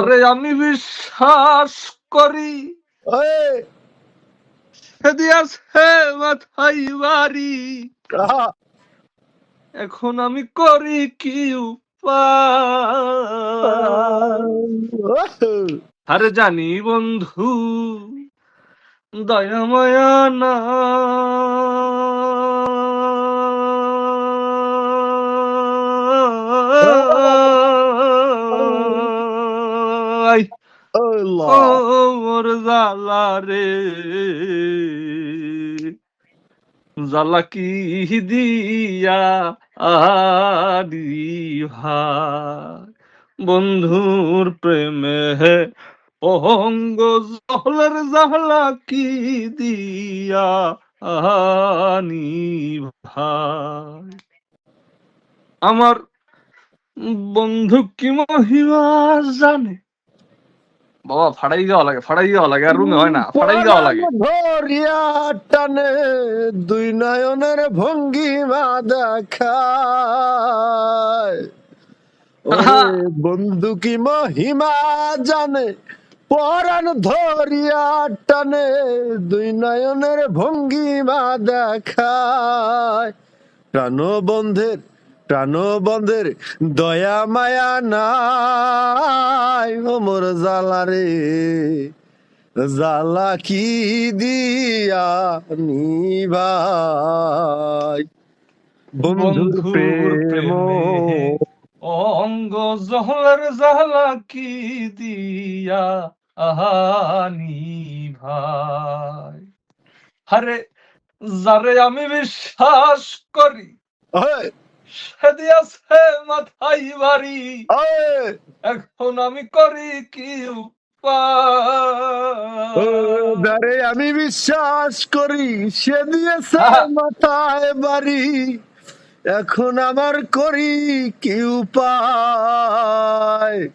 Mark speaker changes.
Speaker 1: আরে আমি বিশ্বাস করি।
Speaker 2: এই,
Speaker 1: মাথায় বাড়ি। এখন আমি করি কি আরে জানি বন্ধু দয়া মায়া না।
Speaker 2: আল্লাহ
Speaker 1: ও মোর জালা রে জালা কি দিয়া আদি ভাই বন্ধুর প্রেমে অহঙ্গ জহলের জাহলা কি দিয়া আনি ভাই আমার বন্ধু কি মহিমা জানে? বাবা ফাড়াই যাওয়া লাগে ফাড়াই যাওয়া লাগে আর রুমে হয় না ফাড়াই যাওয়া লাগে।
Speaker 2: ধরিয়া টানে দুই নয়নের ভঙ্গিমা দেখায়।
Speaker 1: আহা।
Speaker 2: ওরে বন্ধু কি মহিমা জানে পরাণ ধরিয়া টানে দুই নয়নের ভঙ্গিমা দেখায়। প্রাণবন্ধের প্রাণবন্ধের দয়া মায়া নাই। ওমর জালা রে জালা কি দিয়া নিভাই বন্ধুর প্রেম
Speaker 1: অঙ্গ জহলের জাহলা কি দিয়া আহানি ভাই আরে যারে আমি বিশ্বাস করি বাড়ি। এখন আমি করি কি
Speaker 2: আমি বিশ্বাস করি সে দিয়েছে মাথায় বাড়ি। এখন আমার করি কি উপায়?